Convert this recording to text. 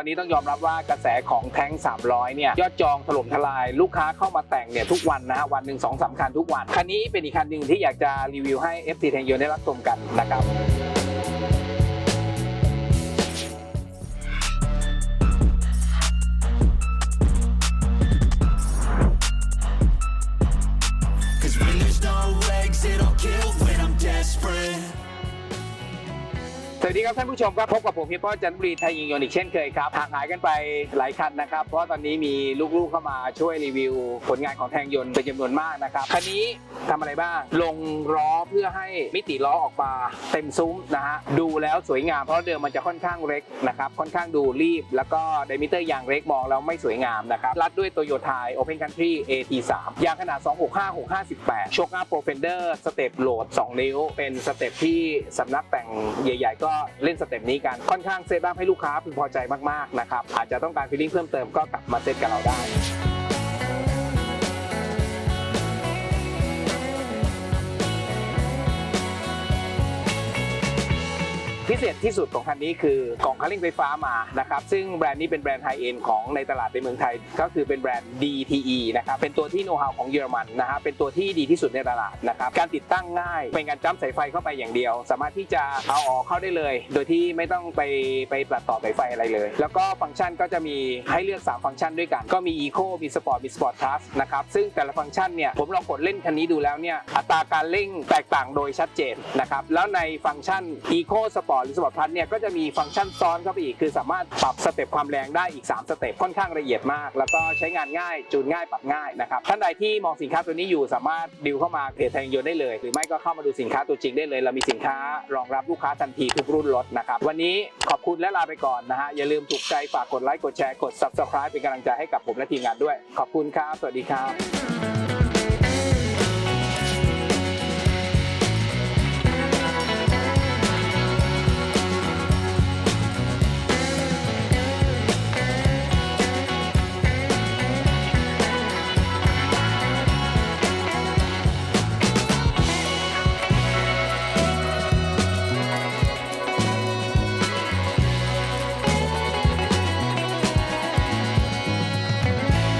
อนนี้ต้องยอมรับว่ากระแสของแท้ง 300 เนี่ย ยอดจองถล่มทลายลูกค้าเข้ามาแต่งเนี่ยทุกวันนะฮะวันหนึ่งสองสามคันทุกวัน คันนี้เป็นอีกคันหนึ่งที่อยากจะรีวิวให้ FT แทงยนได้รับชมกันนะครับ สวัสดีครับท่านผู้ชมครับพบกับผมพี่ป้อจันทบุรีไทยยิงยนต์อีกเช่นเคยครับห่างหายกันไปหลายคันนะครับ เพราะตอนนี้มีลูกๆเข้ามาช่วยรีวิว ผลงานของแทงยนต์เป็นจำนวนมากนะครับคันนี้ทำอะไรบ้าง ลงล้อเพื่อให้มิติล้อออกมาเต็มซุ้มนะฮะดูแล้วสวยงามเพราะเดิมมันจะค่อนข้างเล็กนะครับค่อนข้างดูรีบ แล้วก็ไดมิเตอร์ยางเล็กมองแล้วไม่สวยงามนะครับรัดด้วยโตโยต้า Open Country AT3 ยางขนาด 265 658โชคอัพโปรเฟนเดอร์สเต็ปโหลด 2 นิ้ว เป็นสเต็ปที่สำนักแต่งใหญ่ ๆ ก็เล่นสเต็ปนี้กันค่อนข้างเซตอัพให้ลูกค้าพึงพอใจมากๆนะครับอาจจะต้องการฟีลลิ่งเพิ่มเติมก็กลับมาเซตกับเราได้ พิเศษที่สุดของคันนี้คือกล่องคันเร่งไฟฟ้ามานะครับซึ่งแบรนด์นี้เป็นแบรนด์ไฮเอ็นของในตลาดในเมืองไทย ก็คือเป็นแบรนด์ DTE นะครับเป็นตัวที่โน้ตฮาวของเยอรมันนะฮะเป็นตัวที่ดีที่สุดในตลาดนะครับการติดตั้งง่ายเป็นการจ้ำสายไฟเข้าไปอย่างเดียว สามารถที่จะเอาออกเข้าได้เลย โดยที่ไม่ต้องไปไปตัดต่อสายไฟอะไรเลย แล้วก็ฟังก์ชันก็จะมีให้เลือก 3 ฟังก์ชันด้วยกัน ก็มี Eco มี Sport มี Sport Plus นะครับซึ่งแต่ละฟังก์ชันเนี่ยผมลองกดเล่นคันนี้ดูแล้วเนี่ยอัตราการเร่งแตกต่างโดยชัดเจนนะครับแล้วในฟังก์ชัน Eco Sport หรือ Sport Plus เนี่ยก็จะมีฟังก์ชันซ้อนเข้าไปอีก คือสามารถปรับสเต็ปความแรงได้อีก 3 สเต็ปค่อนข้างละเอียดมาก แล้วก็ใช้งานง่ายจูนง่ายปรับง่ายนะครับท่านใดที่มองสินค้าตัวนี้อยู่สามารถดิวเข้ามาเพจแทงยนได้เลย หรือไม่ก็เข้ามาดูสินค้าตัวจริงได้เลย เรามีสินค้ารองรับลูกค้าทันทีทุกรุ่นรถนะครับวันนี้ขอบคุณและลาไปก่อนนะฮะอย่าลืมถูกใจฝากกดไลค์กดแชร์กด subscribe เป็นกำลังใจให้กับผมและทีมงานด้วย ขอบคุณครับสวัสดีครับ